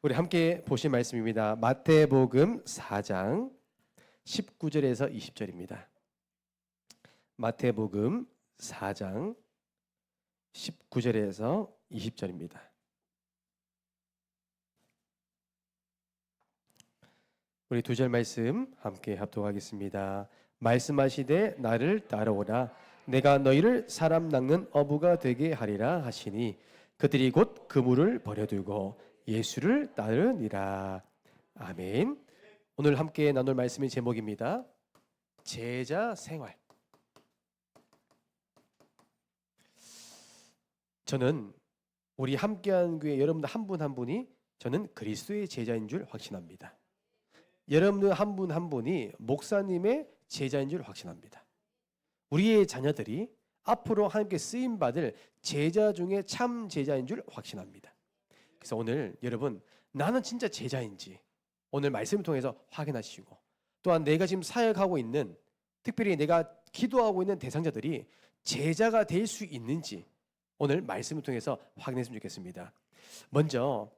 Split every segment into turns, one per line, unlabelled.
우리 함께 보신 말씀입니다. 마태복음 4장 19절에서 20절입니다. 마태복음 4장 19절에서 20절입니다. 우리 두 절 말씀 함께 합독하겠습니다. 말씀하시되 나를 따라오라 내가 너희를 사람 낚는 어부가 되게 하리라 하시니 그들이 곧 그물을 버려두고 예수를 따르니라. 아멘. 오늘 함께 나눌 말씀의 제목입니다. 제자 생활. 저는 우리 함께한 교회 여러분들 한 분 한 분이 저는 그리스도의 제자인 줄 확신합니다. 여러분들 한 분 한 분이 목사님의 제자인 줄 확신합니다. 우리의 자녀들이 앞으로 하나님께 쓰임 받을 제자 중에 참 제자인 줄 확신합니다. 그래서 오늘 여러분 나는 진짜 제자인지 오늘 말씀을 통해서 확인하시고 또한 내가 지금 사역하고 있는 특별히 내가 기도하고 있는 대상자들이 제자가 될 수 있는지 오늘 말씀을 통해서 확인했으면 좋겠습니다. 먼저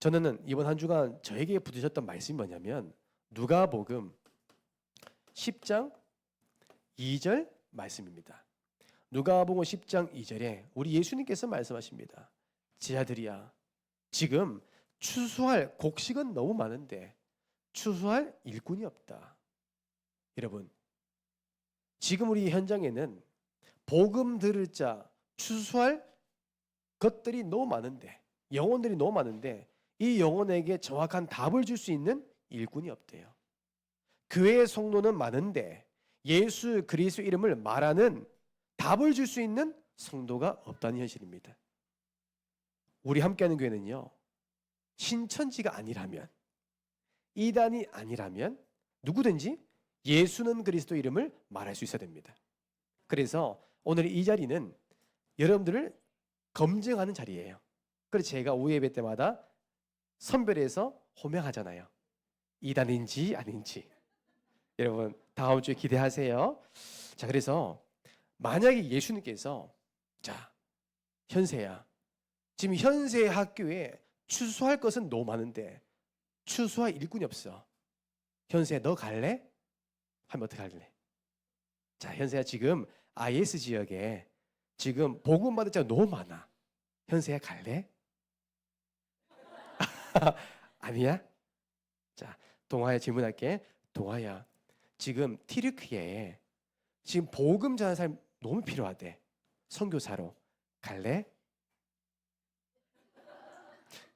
저는 이번 한 주간 저에게 붙으셨던 말씀이 뭐냐면 누가복음 10장 2절 말씀입니다. 누가복음 10장 2절에 우리 예수님께서 말씀하십니다. 제자들이야 지금 추수할 곡식은 너무 많은데 추수할 일꾼이 없다. 여러분, 지금 우리 현장에는 복음 들을 자 추수할 것들이 너무 많은데 영혼들이 너무 많은데 이 영혼에게 정확한 답을 줄 수 있는 일꾼이 없대요. 교회의 성도는 많은데 예수 그리스도 이름을 말하는 답을 줄 수 있는 성도가 없다는 현실입니다. 우리 함께하는 교회는요 신천지가 아니라면 이단이 아니라면 누구든지 예수는 그리스도 이름을 말할 수 있어야 됩니다. 그래서 오늘 이 자리는 여러분들을 검증하는 자리예요. 그래서 제가 오후 예배 때마다 선별해서 호명하잖아요. 이단인지 아닌지. 여러분 다음 주에 기대하세요. 자 그래서 만약에 예수님께서 자 현세야 지금 현세 학교에 추수할 것은 너무 많은데 추수할 일꾼이 없어. 현세 너 갈래? 하면 어떻게 할래? 자 현세야 지금 IS 지역에 지금 복음 받을 자가 너무 많아. 현세야 갈래? 아니야? 자 동아야 질문할게. 동아야 지금 티르크에 지금 복음 전하는 사람 너무 필요하대. 선교사로 갈래?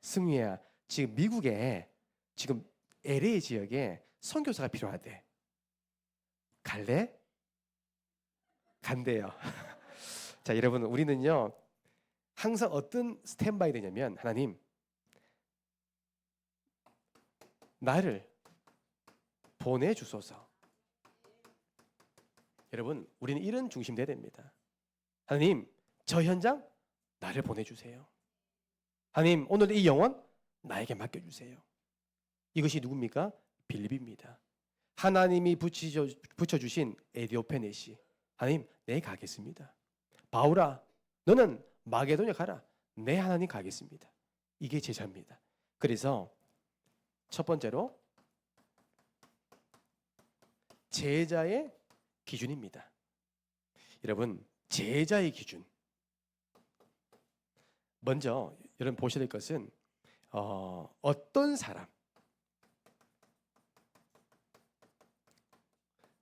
승희야 지금 미국에 지금 LA 지역에 선교사가 필요하대. 갈래? 간대요. 자, 여러분 우리는요 항상 어떤 스탠바이 되냐면 하나님 나를 보내 주소서. 여러분 우리는 이런 중심 돼야 됩니다. 하나님 저 현장 나를 보내 주세요. 하나님 오늘 이 영혼 나에게 맡겨 주세요. 이것이 누굽니까? 빌립입니다. 하나님이 붙이셔, 붙여주신 에디오페네시. 하나님, 내 가겠습니다. 바울아, 너는 마게도냐 가라. 내 하나님 가겠습니다. 이게 제자입니다. 그래서 첫 번째로 제자의 기준입니다. 여러분, 제자의 기준. 먼저 여러분 보셔야 될 것은 어, 어떤 사람,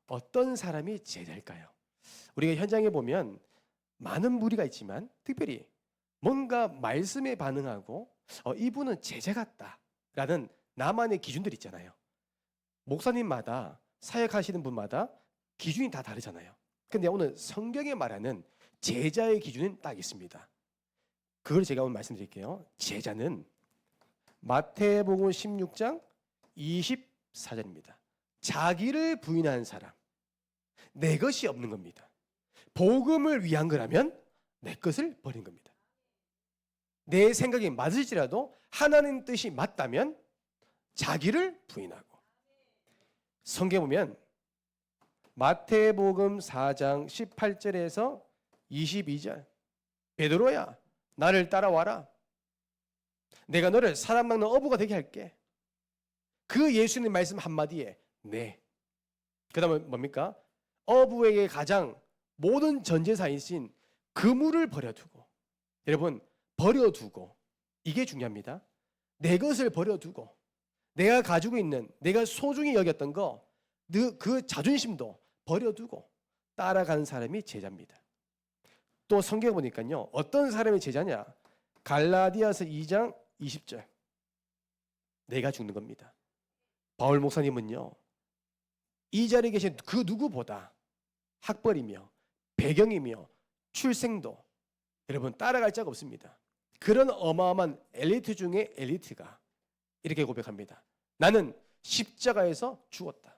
어떤 사람이 제자일까요? 우리가 현장에 보면 많은 무리가 있지만 특별히 뭔가 말씀에 반응하고 어, 이분은 제자 같다라는 나만의 기준들 있잖아요. 목사님마다 사역하시는 분마다 기준이 다 다르잖아요. 근데 오늘 성경에 말하는 제자의 기준은 딱 있습니다. 그걸 제가 오늘 말씀드릴게요. 제자는 마태복음 16장 24절입니다. 자기를 부인하는 사람. 내 것이 없는 겁니다. 복음을 위한 거라면 내 것을 버린 겁니다. 내 생각이 맞을지라도 하나님 뜻이 맞다면 자기를 부인하고 성경 보면 마태복음 4장 18절에서 22절 베드로야 나를 따라와라 내가 너를 사람 낚는 어부가 되게 할게. 그 예수님 말씀 한마디에 네. 그 다음에 뭡니까? 어부에게 가장 모든 전제사이신 그물을 버려두고 여러분 버려두고 이게 중요합니다. 내 것을 버려두고 내가 가지고 있는 내가 소중히 여겼던 거 그 자존심도 버려두고 따라가는 사람이 제자입니다. 또 성경 보니까요. 어떤 사람이 제자냐? 갈라디아서 2장 20절. 내가 죽는 겁니다. 바울 목사님은요. 이 자리에 계신 그 누구보다 학벌이며 배경이며 출생도 여러분 따라갈 자가 없습니다. 그런 어마어마한 엘리트 중에 엘리트가 이렇게 고백합니다. 나는 십자가에서 죽었다.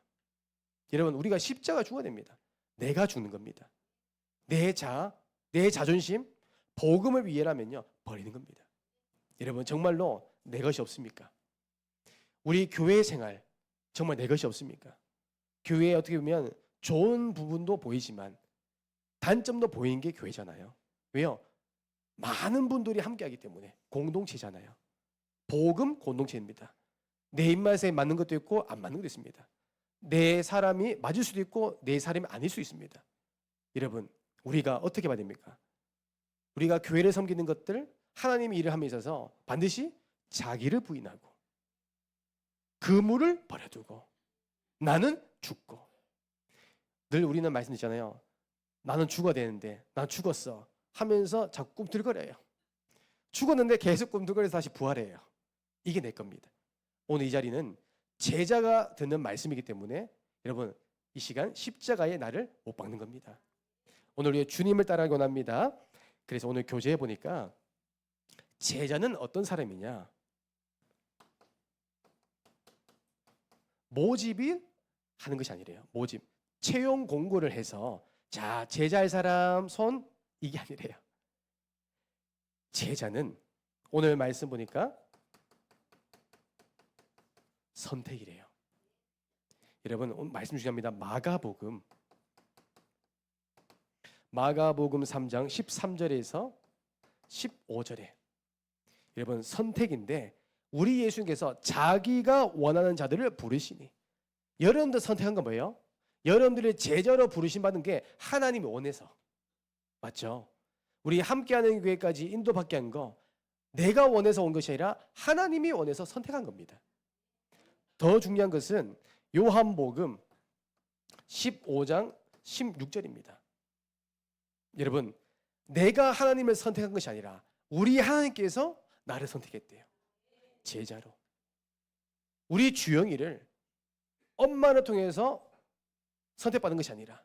여러분 우리가 십자가 죽어야 됩니다. 내가 죽는 겁니다. 내 자, 내 자존심, 복음을 위해라면요 버리는 겁니다. 여러분 정말로 내 것이 없습니까? 우리 교회 생활 정말 내 것이 없습니까? 교회에 어떻게 보면 좋은 부분도 보이지만 단점도 보이는 게 교회잖아요. 왜요? 많은 분들이 함께하기 때문에 공동체잖아요. 복음 공동체입니다. 내 입맛에 맞는 것도 있고 안 맞는 것도 있습니다. 내 사람이 맞을 수도 있고 내 사람이 아닐 수 있습니다. 여러분, 우리가 어떻게 봐야 됩니까? 우리가 교회를 섬기는 것들 하나님이 일을 함에 있어서 반드시 자기를 부인하고 그물을 버려두고 나는 죽고 늘 우리는 말씀드리잖아요. 나는 죽어야 되는데 난 죽었어 하면서 자꾸 꿈틀거려요. 죽었는데 계속 꿈틀거려서 다시 부활해요. 이게 내 겁니다. 오늘 이 자리는 제자가 듣는 말씀이기 때문에 여러분 이 시간 십자가에 나를 못 박는 겁니다. 오늘 우리 주님을 따라가기 원합니다. 그래서 오늘 교재에 보니까 제자는 어떤 사람이냐? 모집이 하는 것이 아니래요. 모집. 채용 공고를 해서 자, 제자할 사람 손 이게 아니래요. 제자는 오늘 말씀 보니까 선택이래요. 여러분 말씀 중요합니다. 마가복음 마가복음 3장 13절에서 15절에 여러분 선택인데 우리 예수님께서 자기가 원하는 자들을 부르시니 여러분들 선택한 건 뭐예요? 여러분들의 제자로 부르심 받은 게 하나님이 원해서 맞죠? 우리 함께하는 교회까지 인도받게 한 거 내가 원해서 온 것이 아니라 하나님이 원해서 선택한 겁니다. 더 중요한 것은 요한복음 15장 16절입니다. 여러분, 내가 하나님을 선택한 것이 아니라 우리 하나님께서 나를 선택했대요. 제자로. 우리 주영이를 엄마를 통해서 선택받은 것이 아니라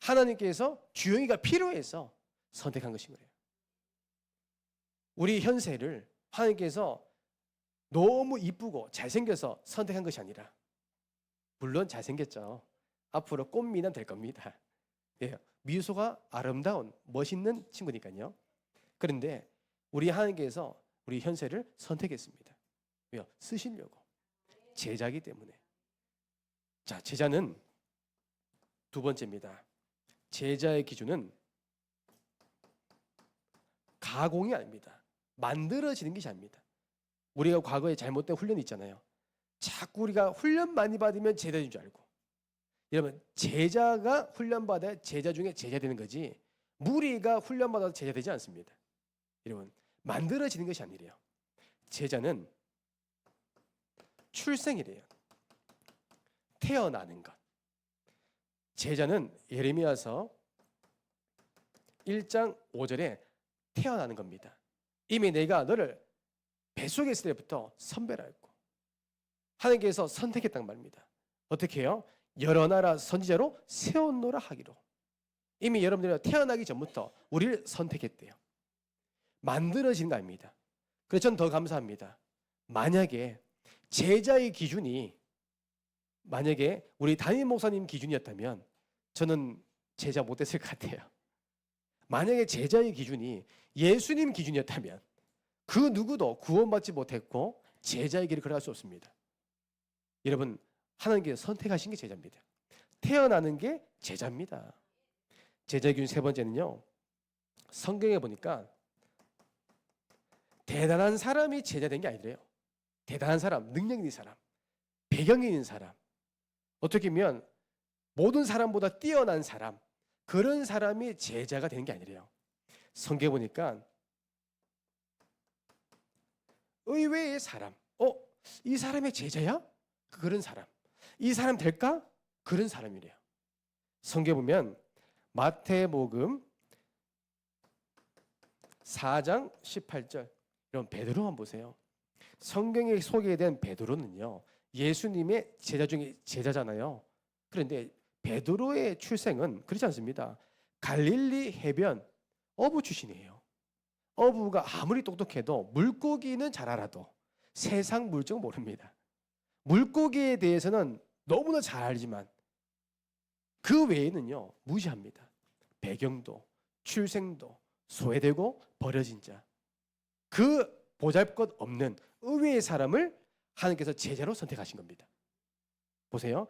하나님께서 주영이가 필요해서 선택한 것인 거예요. 우리 현세를 하나님께서 너무 이쁘고 잘생겨서 선택한 것이 아니라 물론 잘생겼죠. 앞으로 꽃미남 될 겁니다. 예, 미소가 아름다운 멋있는 친구니까요. 그런데 우리 하나님께서 우리 현세를 선택했습니다. 왜요? 쓰시려고 제자기 때문에. 자, 제자는 두 번째입니다. 제자의 기준은 가공이 아닙니다. 만들어지는 것이 아닙니다. 우리가 과거에 잘못된 훈련이 있잖아요. 자꾸 우리가 훈련 많이 받으면 제자인 줄 알고. 여러분, 제자가 훈련 받아야 제자 중에 제자 되는 거지. 무리가 훈련 받아서 제자 되지 않습니다. 여러분, 만들어지는 것이 아니래요. 제자는 출생이래요. 태어나는 것. 제자는 예레미야서 1장 5절에 태어나는 겁니다. 이미 내가 너를 뱃속에 있을 때부터 선별하였고 하나님께서 선택했단 말입니다. 어떻게 해요? 여러 나라 선지자로 세웠노라 하기로. 이미 여러분들이 태어나기 전부터 우리를 선택했대요. 만들어진 거 아닙니다. 그래서 저는 더 감사합니다. 만약에 제자의 기준이 만약에 우리 담임 목사님 기준이었다면 저는 제자 못 됐을 것 같아요. 만약에 제자의 기준이 예수님 기준이었다면 그 누구도 구원받지 못했고 제자의 길을 걸어갈 수 없습니다. 여러분 하나님께서 선택하신 게 제자입니다. 태어나는 게 제자입니다. 제자의 기준 세 번째는요. 성경에 보니까 대단한 사람이 제자 된 게 아니래요. 대단한 사람, 능력 있는 사람, 배경이 있는 사람, 어떻게 보면 모든 사람보다 뛰어난 사람, 그런 사람이 제자가 되는 게 아니래요. 성경 보니까 의외의 사람, 어, 이 사람의 제자야? 그런 사람. 이 사람 될까? 그런 사람이래요. 성경 보면 마태복음 4장 18절 이런 베드로만 보세요. 성경에 소개된 베드로는요. 예수님의 제자 중에 제자잖아요. 그런데 베드로의 출생은 그렇지 않습니다. 갈릴리 해변 어부 출신이에요. 어부가 아무리 똑똑해도 물고기는 잘 알아도 세상 물정 모릅니다. 물고기에 대해서는 너무나 잘 알지만 그 외에는요 무시합니다. 배경도 출생도 소외되고 버려진 자. 그 보잘것 없는 의외의 사람을 하나님께서 제자로 선택하신 겁니다. 보세요.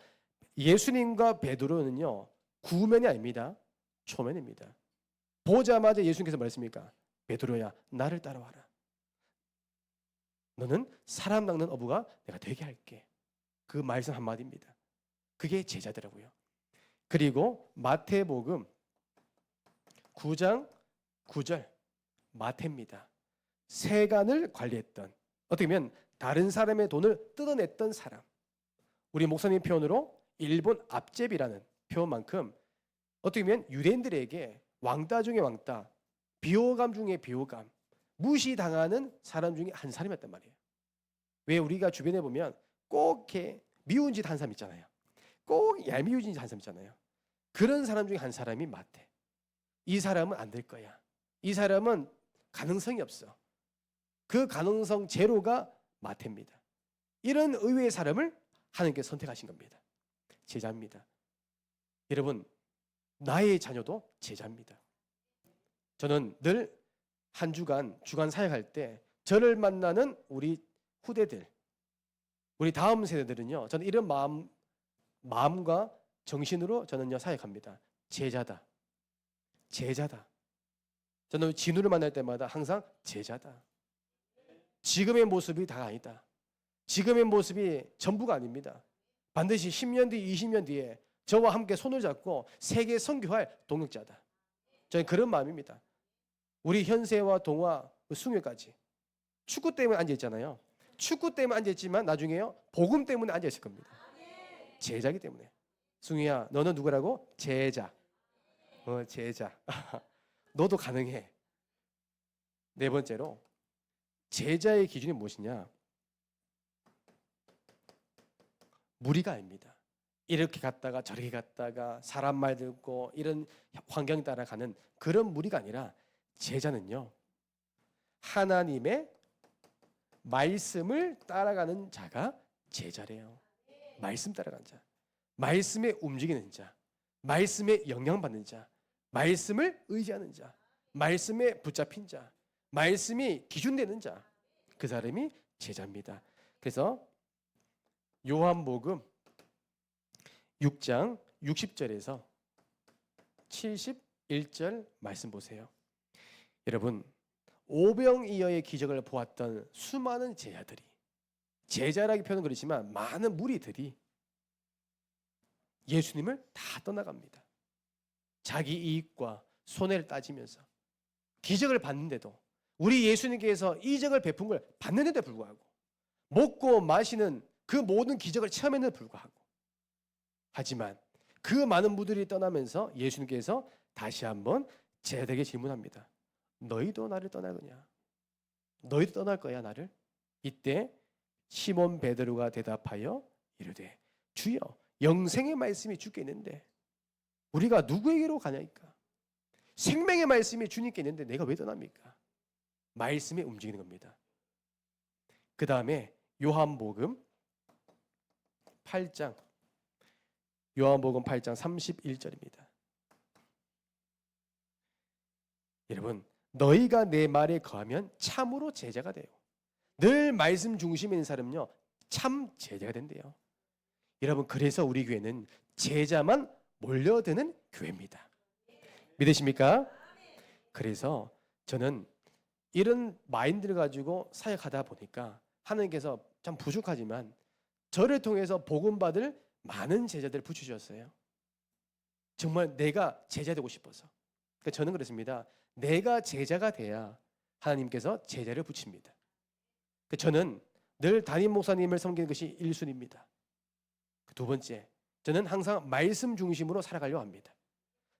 예수님과 베드로는요 구면이 아닙니다. 초면입니다. 보자마자 예수님께서 말했습니까? 베드로야 나를 따라와라. 너는 사람 낚는 어부가 내가 되게 할게. 그 말씀 한마디입니다. 그게 제자더라고요. 그리고 마태복음 9장 9절 마태입니다. 세간을 관리했던 어떻게 보면 다른 사람의 돈을 뜯어냈던 사람. 우리 목사님 표현으로 일본 앞제비라는 표현만큼 어떻게 보면 유대인들에게 왕따 중에 왕따, 비호감 중에 비호감, 무시당하는 사람 중에 한 사람이었단 말이에요. 왜 우리가 주변에 보면 꼭 미운 짓 한 사람 있잖아요. 꼭 얄미운 짓 한 사람 있잖아요. 그런 사람 중에 한 사람이 마태. 이 사람은 안 될 거야. 이 사람은 가능성이 없어. 그 가능성 제로가 마태입니다. 이런 의외의 사람을 하나님께 선택하신 겁니다. 제자입니다. 여러분, 나의 자녀도 제자입니다. 저는 늘 한 주간 주간 사역할 때 저를 만나는 우리 후대들, 우리 다음 세대들은요. 저는 이런 마음 마음과 정신으로 저는요 사역합니다. 제자다. 제자다. 저는 진우를 만날 때마다 항상 제자다. 지금의 모습이 다 아니다. 지금의 모습이 전부가 아닙니다. 반드시 10년 뒤, 20년 뒤에 저와 함께 손을 잡고 세계 선교할 동역자다. 저는 그런 마음입니다. 우리 현세와 동화, 숭회까지 축구 때문에 앉아 있잖아요. 축구 때문에 앉아 있지만 나중에요 복음 때문에 앉아 있을 겁니다. 제자기 때문에. 숭이야, 너는 누구라고? 제자. 어, 제자. 너도 가능해. 네 번째로 제자의 기준이 무엇이냐? 무리가 아닙니다. 이렇게 갔다가 저렇게 갔다가 사람 말 듣고 이런 환경 따라가는 그런 무리가 아니라 제자는요. 하나님의 말씀을 따라가는 자가 제자래요. 말씀 따라가는 자. 말씀에 움직이는 자. 말씀에 영향받는 자. 말씀을 의지하는 자. 말씀에 붙잡힌 자. 말씀이 기준되는 자. 그 사람이 제자입니다. 그래서 요한복음 6장 60절에서 71절 말씀 보세요. 여러분 오병이어의 기적을 보았던 수많은 제자들이 제자라기 표현은 그렇지만 많은 무리들이 예수님을 다 떠나갑니다. 자기 이익과 손해를 따지면서 기적을 받는데도 우리 예수님께서 이적을 베푼 걸 받는데도 불구하고 먹고 마시는 그 모든 기적을 체험했는데도 불구하고 하지만 그 많은 무들이 떠나면서 예수님께서 다시 한번 제자들에게 질문합니다. 너희도 나를 떠나느냐? 너희도 떠날 거야 나를? 이때 시몬 베드로가 대답하여 이르되 주여 영생의 말씀이 주께 있는데 우리가 누구에게로 가냐니까? 생명의 말씀이 주님께 있는데 내가 왜 떠납니까? 말씀에 움직이는 겁니다. 그 다음에 요한복음 8장 요한복음 8장 31절입니다. 여러분 너희가 내 말에 거하면 참으로 제자가 돼요. 늘 말씀 중심에 있는 사람은요 참 제자가 된대요. 여러분 그래서 우리 교회는 제자만 몰려드는 교회입니다. 믿으십니까? 그래서 저는 이런 마인드를 가지고 사역하다 보니까 하나님께서 참 부족하지만 저를 통해서 복음 받을 많은 제자들을 붙여주셨어요. 정말 내가 제자 되고 싶어서. 그러니까 저는 그렇습니다. 내가 제자가 돼야 하나님께서 제자를 붙입니다. 그러니까 저는 늘 담임 목사님을 섬기는 것이 1순위입니다. 그두 번째, 저는 항상 말씀 중심으로 살아가려고 합니다.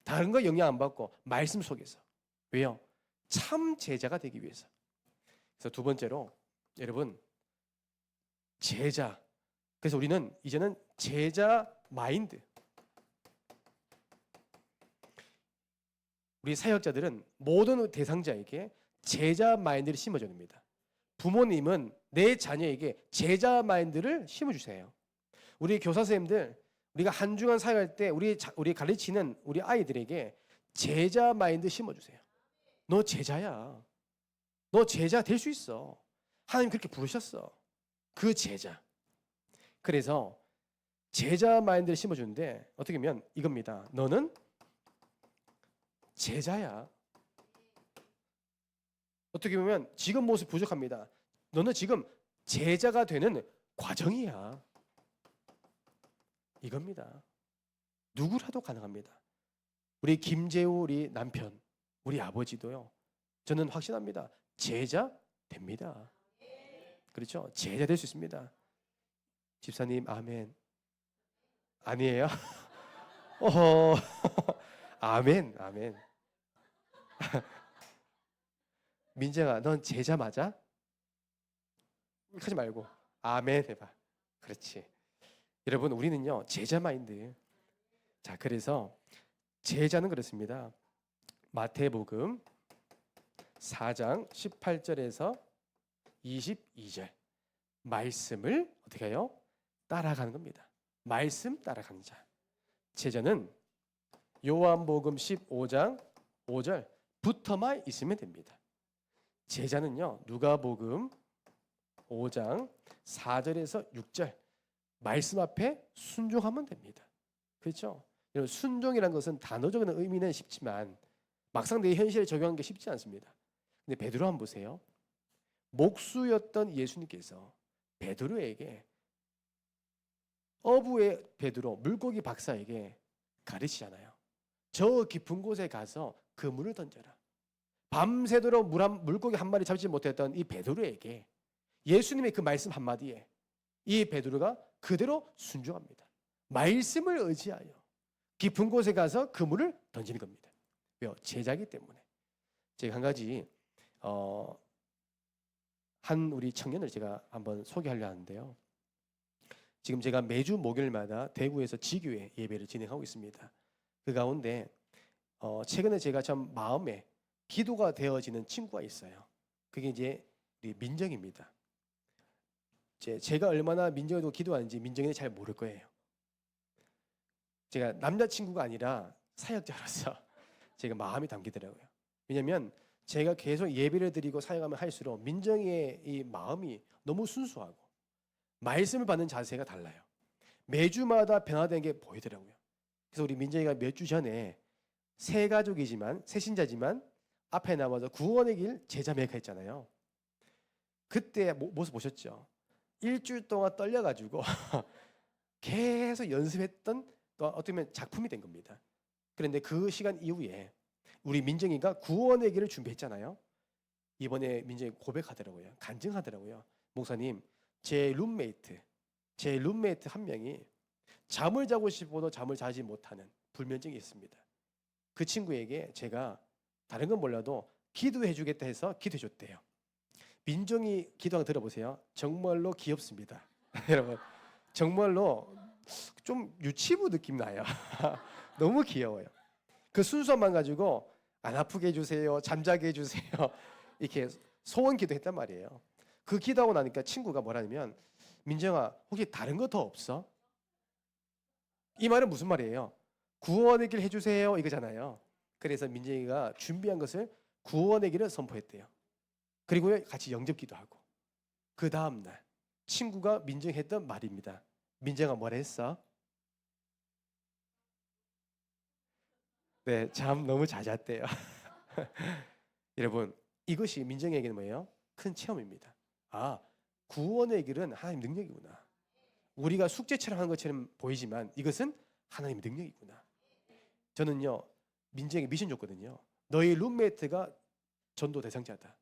다른 거 영향 안 받고 말씀 속에서. 왜요? 참 제자가 되기 위해서. 그래서 두 번째로 여러분 제자. 그래서 우리는 이제는 제자 마인드. 우리 사역자들은 모든 대상자에게 제자 마인드를 심어줍니다. 부모님은 내 자녀에게 제자 마인드를 심어주세요. 우리 교사 선생님들 우리가 한 주간 사역할 때 우리 자, 우리 가르치는 우리 아이들에게 제자 마인드 심어주세요. 너 제자야. 너 제자 될 수 있어. 하나님 그렇게 부르셨어. 그 제자. 그래서 제자 마인드를 심어주는데 어떻게 보면 이겁니다. 너는 제자야. 어떻게 보면 지금 모습 부족합니다. 너는 지금 제자가 되는 과정이야. 이겁니다. 누구라도 가능합니다. 우리 김재우 우리 남편, 우리 아버지도요. 저는 확신합니다. 제자 됩니다. 그렇죠? 제자 될 수 있습니다. 집사님 아멘. 아니에요? 어허. 아멘. 아멘. 민정아, 넌 제자 맞아? 하지 말고 아멘 해봐. 그렇지. 여러분 우리는요 제자 마인드. 자 그래서 제자는 그렇습니다. 마태복음 4장 18절에서 22절 말씀을 어떻게 해요? 따라가는 겁니다. 말씀 따라가는 자. 제자는 요한복음 15장 5절 붙어만 있으면 됩니다. 제자는요 누가복음 5장 4절에서 6절 말씀 앞에 순종하면 됩니다. 그렇죠? 여러분 순종이라는 것은 단어적인 의미는 쉽지만 막상 내 현실에 적용하는 게 쉽지 않습니다. 근데 베드로 한번 보세요. 목수였던 예수님께서 베드로에게 어부의 베드로 물고기 박사에게 가르치잖아요. 저 깊은 곳에 가서 그물을 던져라. 밤새도록 물 한, 물고기 한 마리 잡지 못했던 이 베드로에게 예수님의 그 말씀 한마디에 이 베드로가 그대로 순종합니다. 말씀을 의지하여 깊은 곳에 가서 그물을 던지는 겁니다. 왜요? 제자기 때문에. 제가 한 가지 어, 한 우리 청년을 제가 한번 소개하려 하는데요. 지금 제가 매주 목요일마다 대구에서 지교회 예배를 진행하고 있습니다. 그 가운데 어, 최근에 제가 참 마음에 기도가 되어지는 친구가 있어요. 그게 이제 우리 민정입니다. 제, 제가 얼마나 민정에도 기도하는지 민정이는 잘 모를 거예요. 제가 남자친구가 아니라 사역자로서 제가 마음이 담기더라고요. 왜냐하면 제가 계속 예배를 드리고 사역하면 할수록 민정이의 이 마음이 너무 순수하고 말씀을 받는 자세가 달라요. 매주마다 변화되는 게 보이더라고요. 그래서 우리 민정이가 몇 주 전에 새 가족이지만 새 신자지만 앞에 나와서 구원의 길 제자 메이커 했잖아요. 그때 모습 보셨죠? 일주일 동안 떨려가지고 계속 연습했던 또 어떻게 보면 작품이 된 겁니다. 그런데 그 시간 이후에 우리 민정이가 구원의 길을 준비했잖아요. 이번에 민정이 고백하더라고요. 간증하더라고요. 목사님, 제 룸메이트, 제 룸메이트 한 명이 잠을 자고 싶어도 잠을 자지 못하는 불면증이 있습니다. 그 친구에게 제가 다른 건 몰라도 기도해 주겠다 해서 기도해 줬대요. 민정이 기도한 들어보세요. 정말로 귀엽습니다. 여러분, 정말로 좀 유치부 느낌 나요. 너무 귀여워요. 그 순수함만 가지고 안 아프게 해주세요, 잠자게 해주세요 이렇게 소원 기도했단 말이에요. 그 기도하고 나니까 친구가 뭐라냐면 민정아 혹시 다른 거 더 없어? 이 말은 무슨 말이에요? 구원의 길 해주세요 이거잖아요. 그래서 민정이가 준비한 것을 구원의 길을 선포했대요. 그리고 같이 영접기도 하고 그 다음 날 친구가 민정했던 말입니다. 민정아 뭐라 했어? 네, 잠 너무 잘 잤대요. 여러분, 이것이 민정에게는 뭐예요? 큰 체험입니다. 아, 구원의 길은 하나님 능력이구나. 우리가 숙제처럼 하는 것처럼 보이지만 이것은 하나님 능력이구나. 저는요 민정에게 미션 줬거든요. 너희 룸메이트가 전도 대상자다.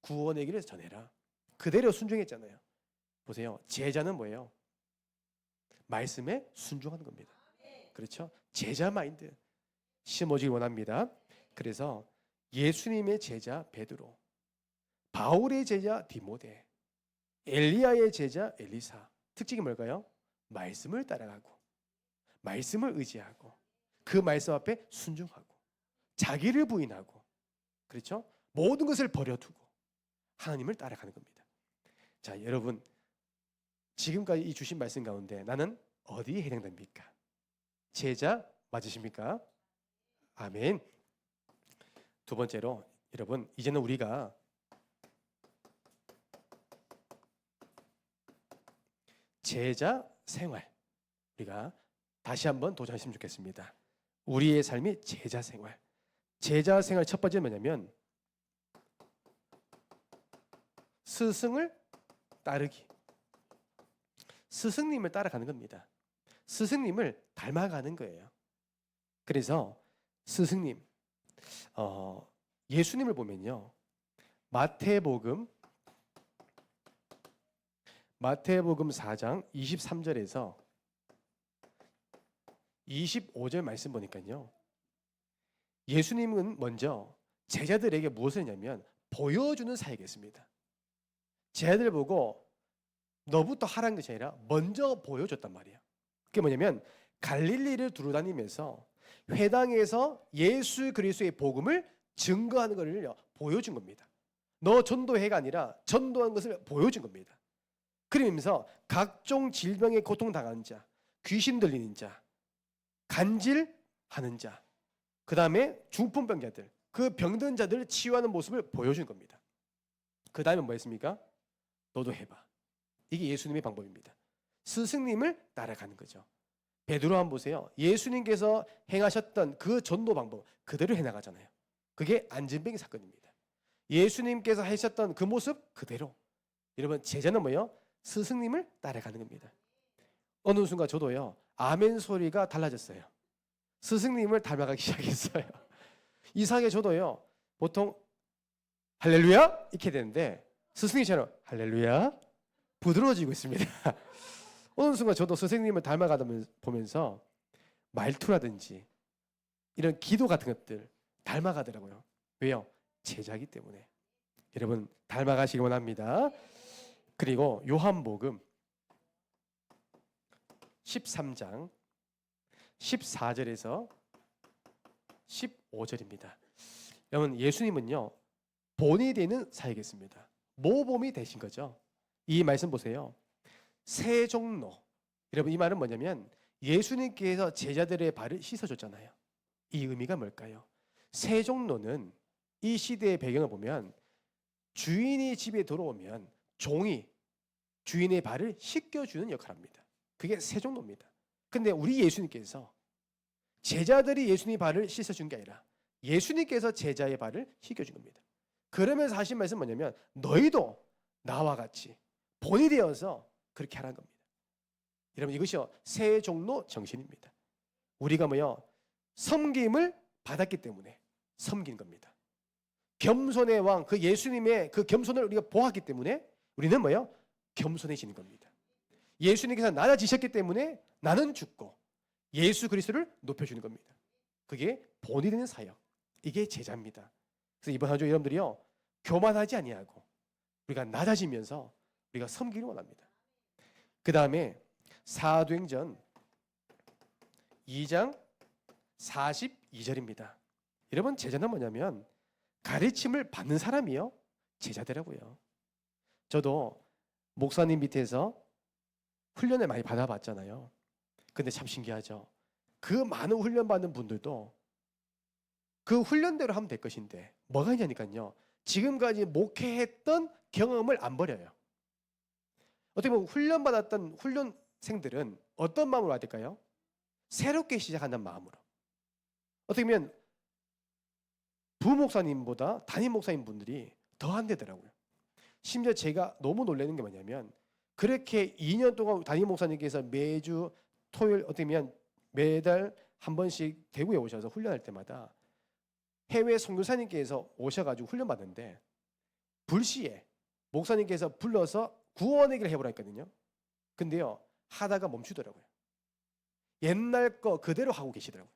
구원의 길을 전해라. 그대로 순종했잖아요. 보세요. 제자는 뭐예요? 말씀에 순종하는 겁니다. 그렇죠? 제자 마인드 심어주기 원합니다. 그래서 예수님의 제자 베드로, 바울의 제자 디모데, 엘리야의 제자 엘리사 특징이 뭘까요? 말씀을 따라가고 말씀을 의지하고 그 말씀 앞에 순종하고 자기를 부인하고 그렇죠? 모든 것을 버려두고 하나님을 따라가는 겁니다. 자, 여러분 지금까지 이 주신 말씀 가운데 나는 어디에 해당됩니까? 제자 맞으십니까? 아멘. 두 번째로 여러분 이제는 우리가 제자 생활 우리가 다시 한번 도전했으면 좋겠습니다. 우리의 삶이 제자 생활. 제자 생활 첫 번째 뭐냐면 스승을 따르기. 스승님을 따라가는 겁니다. 스승님을 닮아가는 거예요. 그래서 스승님, 어, 예수님을 보면요, 마태복음 마태복음 4장 23절에서 25절 말씀 보니까요. 예수님은 먼저 제자들에게 무엇을 했냐면 보여주는 사역이었습니다. 제자들 보고 너부터 하라는 것이 아니라 먼저 보여줬단 말이에요. 그게 뭐냐면 갈릴리를 두루다니면서 회당에서 예수 그리스도의 복음을 증거하는 것을 보여준 겁니다. 너 전도해가 아니라 전도한 것을 보여준 겁니다. 그러면서 각종 질병에 고통당한 자, 귀신 들리는 자, 간질하는 자, 그 다음에 중풍병자들, 그 병든 자들을 치유하는 모습을 보여준 겁니다. 그 다음에 뭐였습니까? 너도 해봐. 이게 예수님의 방법입니다. 스승님을 따라가는 거죠. 베드로 한번 보세요. 예수님께서 행하셨던 그 전도 방법 그대로 해나가잖아요. 그게 안진뱅이 사건입니다. 예수님께서 하셨던 그 모습 그대로. 여러분 제자는 뭐예요? 스승님을 따라가는 겁니다. 어느 순간 저도요. 아멘 소리가 달라졌어요. 스승님을 닮아가기 시작했어요. 이상하게 저도요. 보통 할렐루야 이렇게 되는데 스승님처럼 할렐루야 부드러워지고 있습니다. 어느 순간 저도 선생님을 닮아가다 보면서 말투라든지 이런 기도 같은 것들 닮아가더라고요. 왜요? 제자기 때문에. 여러분 닮아가시기 원합니다. 그리고 요한복음 13장 14절에서 15절입니다. 여러분 예수님은요 본이 되는 사역했습니다. 모범이 되신 거죠. 이 말씀 보세요. 세 종로. 여러분 이 말은 뭐냐면 예수님께서 제자들의 발을 씻어줬잖아요. 이 의미가 뭘까요? 세 종로는 이 시대의 배경을 보면 주인이 집에 들어오면 종이 주인의 발을 씻겨주는 역할을 합니다. 그게 세종로입니다. 근데 우리 예수님께서 제자들이 예수님 발을 씻어준 게 아니라 예수님께서 제자의 발을 씻겨준 겁니다. 그러면서 하신 말씀 뭐냐면 너희도 나와 같이 본이 되어서 그렇게 하라는 겁니다. 여러분 이것이요 새 종로 정신입니다. 우리가 뭐요 섬김을 받았기 때문에 섬긴 겁니다. 겸손의 왕 그 예수님의 그 겸손을 우리가 보았기 때문에 우리는 뭐요 겸손해지는 겁니다. 예수님께서 낮아지셨기 때문에 나는 죽고 예수 그리스도를 높여주는 겁니다. 그게 본이 되는 사역. 이게 제자입니다. 그래서 이번 한주 여러분들이요 교만하지 아니하고 우리가 낮아지면서 우리가 섬기를 원합니다. 그 다음에 사도행전 2장 42절입니다. 여러분 제자는 뭐냐면 가르침을 받는 사람이요 제자되라고요. 저도 목사님 밑에서 훈련을 많이 받아봤잖아요. 근데 참 신기하죠. 그 많은 훈련 받는 분들도 그 훈련대로 하면 될 것인데 뭐가 있냐니까요. 지금까지 목회했던 경험을 안 버려요. 어떻게 보면 훈련 받았던 훈련생들은 어떤 마음으로 와야 될까요? 새롭게 시작한다는 마음으로. 어떻게 보면 부목사님보다 담임 목사님 분들이 더 안 되더라고요. 심지어 제가 너무 놀라는 게 뭐냐면 그렇게 2년 동안 담임 목사님께서 매주 토요일 어떻게면 매달 한 번씩 대구에 오셔서 훈련할 때마다 해외 선교사님께서 오셔가지고 훈련 받는데 불시에 목사님께서 불러서 구원 얘기를 해보라 했거든요. 근데요 하다가 멈추더라고요. 옛날 거 그대로 하고 계시더라고요.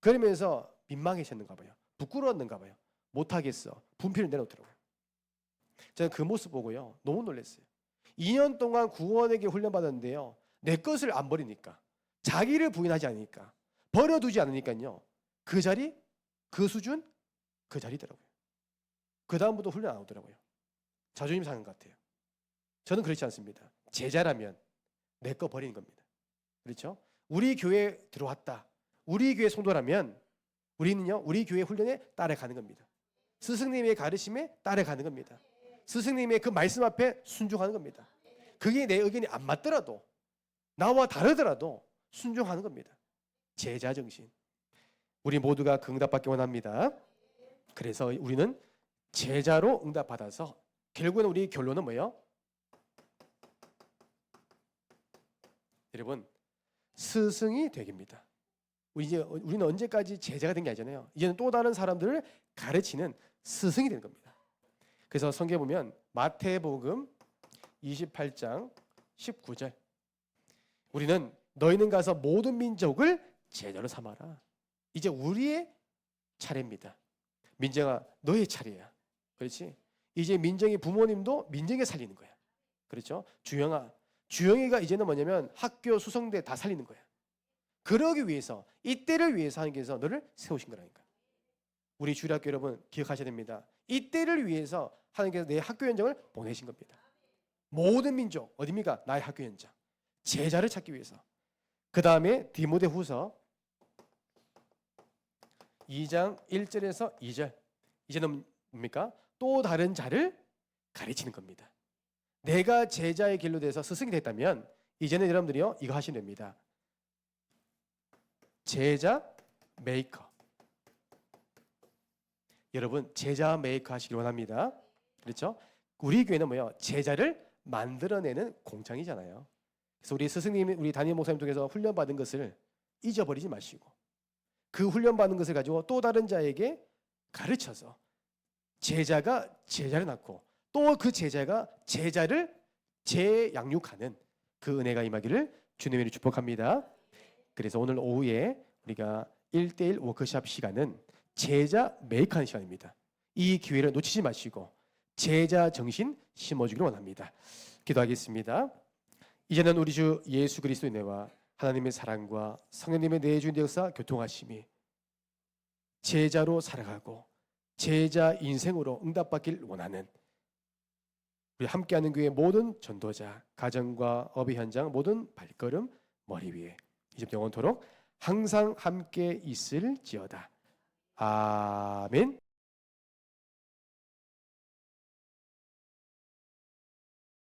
그러면서 민망해졌는가 봐요. 부끄러웠는가 봐요. 못하겠어. 분필을 내놓더라고요. 저는 그 모습 보고요. 너무 놀랐어요. 2년 동안 구원에게 훈련받았는데요. 내 것을 안 버리니까. 자기를 부인하지 않으니까. 버려두지 않으니까요. 그 자리, 그 수준, 그 자리더라고요. 그 다음부터 훈련 안 오더라고요. 자존심 상한 것 같아요. 저는 그렇지 않습니다. 제자라면 내 거 버리는 겁니다. 그렇죠? 우리 교회 들어왔다. 우리 교회 성도라면 우리는요, 우리 교회 훈련에 따라가는 겁니다. 스승님의 가르침에 따라가는 겁니다. 스승님의 그 말씀 앞에 순종하는 겁니다. 그게 내 의견이 안 맞더라도 나와 다르더라도 순종하는 겁니다. 제자 정신. 우리 모두가 그 응답받기 원합니다. 그래서 우리는 제자로 응답받아서 결국은 우리 결론은 뭐예요? 여러분 스승이 되기입니다. 이제 우리는 언제까지 제자가 된 게 아니잖아요. 이제는 또 다른 사람들을 가르치는 스승이 되는 겁니다. 그래서 성경에 보면 마태복음 28장 19절 우리는 너희는 가서 모든 민족을 제자로 삼아라. 이제 우리의 차례입니다. 민정아 너의 차례야. 그렇지? 이제 민정이 부모님도 민정에 살리는 거야. 그렇죠? 주영아 주영이가 이제는 뭐냐면 학교 수성대 다 살리는 거야. 그러기 위해서 이때를 위해서 하나님께서 너를 세우신 거라니까. 우리 주일학교 여러분 기억하셔야 됩니다. 이때를 위해서 하나님께서 내 학교 현장을 보내신 겁니다. 모든 민족 어디입니까? 나의 학교 현장. 제자를 찾기 위해서. 그 다음에 디모데 후서 2장 1절에서 2절. 이제는 뭡니까? 또 다른 자를 가르치는 겁니다. 내가 제자의 길로 돼서 스승이 됐다면 이제는 여러분들이요 이거 하시면 됩니다. 제자 메이커. 여러분 제자 메이커 하시길 원합니다. 그렇죠? 우리 교회는 뭐요? 제자를 만들어내는 공장이잖아요. 그래서 우리 스승님, 우리 담임 목사님 통해서 훈련 받은 것을 잊어버리지 마시고 그 훈련 받은 것을 가지고 또 다른 자에게 가르쳐서 제자가 제자를 낳고 또 그 제자가 제자를 재양육하는 그 은혜가 임하기를 주님의 축복합니다. 그래서 오늘 오후에 우리가 1대1 워크샵 시간은 제자 메이크하는 시간입니다. 이 기회를 놓치지 마시고 제자 정신 심어주기를 원합니다. 기도하겠습니다. 이제는 우리 주 예수 그리스도의 은혜와 하나님의 사랑과 성령님의 내주인 역사 교통하심이 제자로 살아가고 제자 인생으로 응답받길 원하는 우리 함께하는 교회 모든 전도자, 가정과 업의 현장 모든 발걸음 머리 위에 이제부터 영원토록 항상 함께 있을지어다. 아멘.